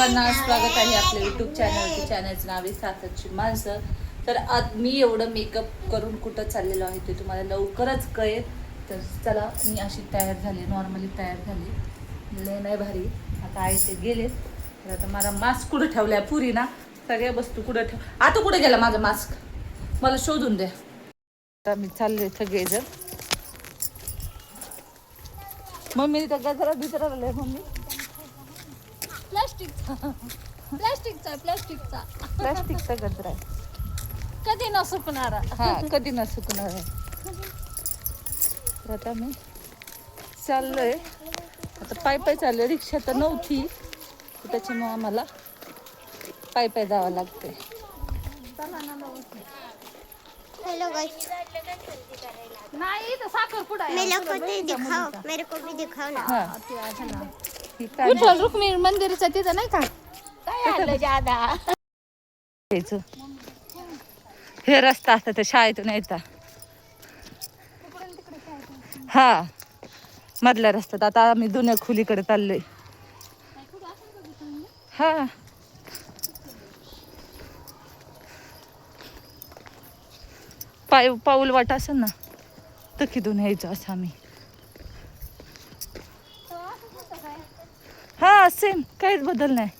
सर्वांना स्वागत आहे आपल्या युट्यूब चॅनलवरती चॅनलचं नाव आहे सातची माणसं. तर आज मी एवढं मेकअप करून कुठं चाललेलो आहे ते तुम्हाला लवकरच कळेल. तर चला मी अशी तयार झाली नॉर्मली तयार झाली. लय नाही भारी. आता आई ते गेले. तर आता मला मास्क कुठं ठेवलाय? पुरी ना सगळ्या वस्तू कुठं ठेव आता कुठं गेला माझा मास्क मला शोधून द्या. आता मी चालले सगळेजण मम्मी तर गजरा बिजरा मम्मी. प्लास्टिकचा. प्लास्टिकचा प्लास्टिकचा. प्लास्टिकचा गजरा आहे. कधी न सुकणारा. हा कधी न सुकणार आहे. तर आता मी चाललोय. आता पाय पाय चाललोय. रिक्षा तर नव्हती. तर त्याच्यामुळे आम्हाला पाय पाय जावं लागतंय. हेलो गाइस नाही तर साखर पुडा मेरे को भी दिखाओ मेरे को भी दिखाओ ना. हा. काय विठ्ठल रुक्मिणी मंदिरचा तिथं नाही का? काय जादा? हे रस्ता असता तर शाळेतून यायचा. हा. मधल्या रस्त्यात. आता आम्ही जुन्या खोलीकडे चाललोय. हा. पाय पाऊल वाट असेल ना तर किदून यायचं असं आम्ही हा सेम काहीच बदल नाही.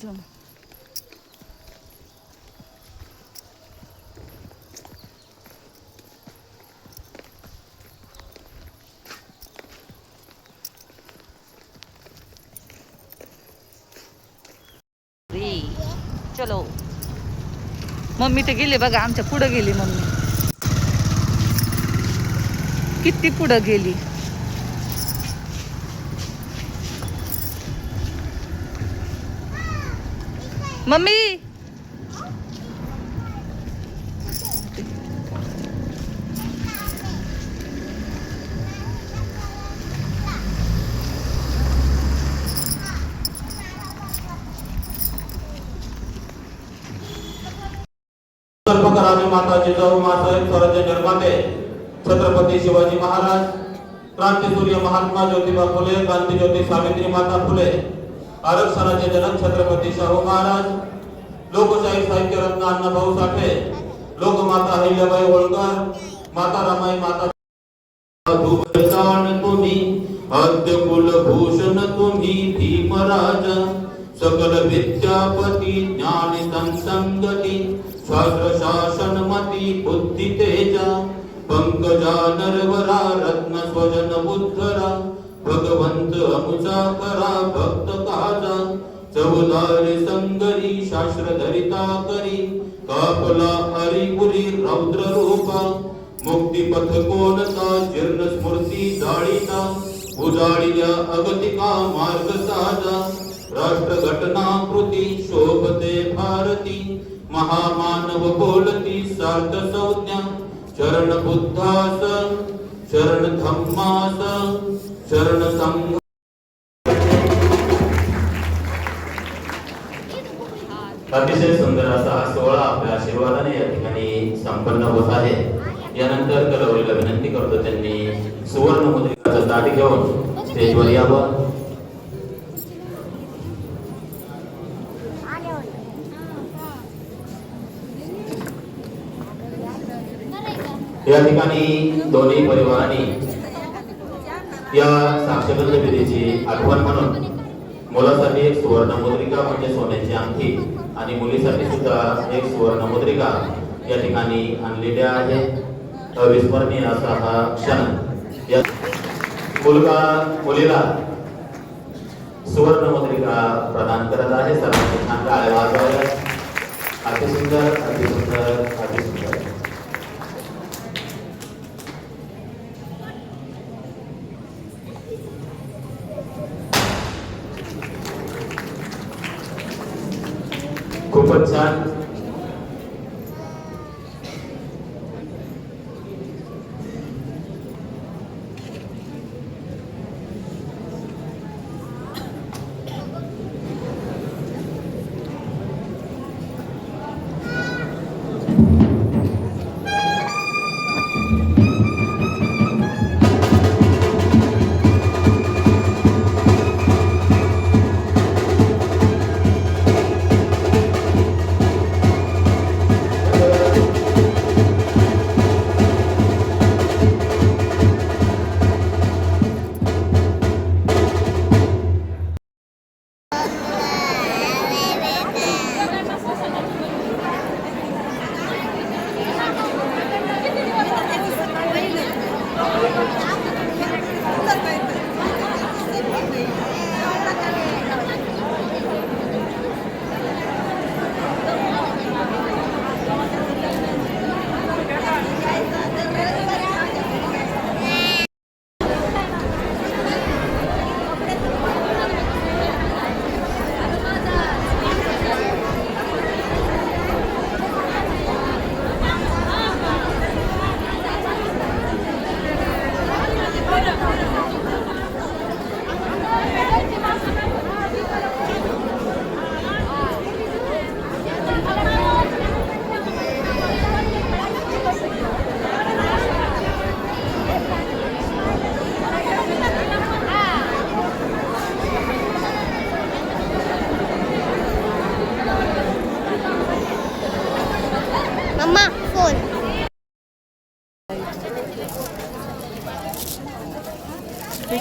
जम चलो. मम्मी ते गेली बघा आमच्या पुढं गेली मम्मी. किती पुढं गेली. मम्मी! माता जिजाऊ मासाहेब स्वराज्य निर्माते छत्रपती शिवाजी महाराज क्रांतीसूर्य महात्मा ज्योतिबा फुले क्रांतीज्योती सावित्री माता फुले आरक्षणाचे जनक छत्रपती शाहू महाराज लोकशाही साहित्यरत्न अण्णाभाऊ साठे लोकमाता अहिल्याबाई होळकर माता रमाई माता धूपदान तुम्ही आद्य कुलभूषण तुम्ही भीमराज सकल विद्यापती ज्ञान संसंगती शास्त्र शासन बुद्धी तेजा पंकजा नरवरा रत्न स्वजन बुद्धरा भगवंत अमुचा करा भक्त काजा चौदारी संगरी शास्त्र धरिता करी कापला हरिपुरी रौद्र रूपा मुक्ती पथ कोणता जीर्ण स्मृती जाळीता उजाडिल्या अगतिका मार्ग साजा राष्ट्र घटना कृती शोभते भारती महामानव बोलती सार्थ संज्ञा शरण बुद्धास शरण धम्मास शरण संघ अतिशय सुंदर असा हा सोहळा आपल्या आशीर्वादाने या ठिकाणी संपन्न होत आहे. यानंतर कलवरीला विनंती करतो त्यांनी सुवर्ण मुद्रिकाचा ताट घेऊन स्टेजवर यावं. या ठिकाणी दोन्ही परिवारांनी या साक्षगंध विधीची आठवण म्हणून मुलासाठी एक सुवर्ण मुद्रिका म्हणजे सोन्याची अंगठी आणि मुलीसाठी सुद्धा एक सुवर्ण मुद्रिका या ठिकाणी आणलेल्या आहे. अविस्मरणीय असा हा क्षण. या मुलगा मुलीला सुवर्ण मुद्रिका प्रदान करत आहे. सर्वांनी छान टाळ्या वाजवाव्या अतिसुंदर अतिसुंदर अतिसुंदर. खूपच छान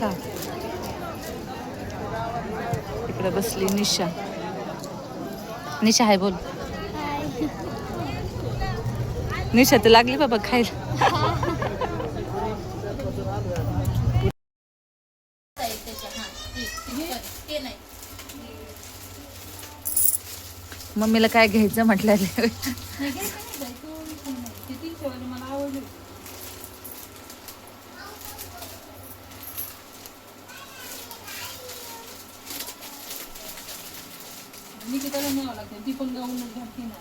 का इकडे बसली निशा. निशा आहे बोल. निशा तर लागली बाबा खायला. मम्मीला काय घ्यायचं म्हटलं निकिताला न्यावं लागतं? ती पण गाऊनच घालते ना?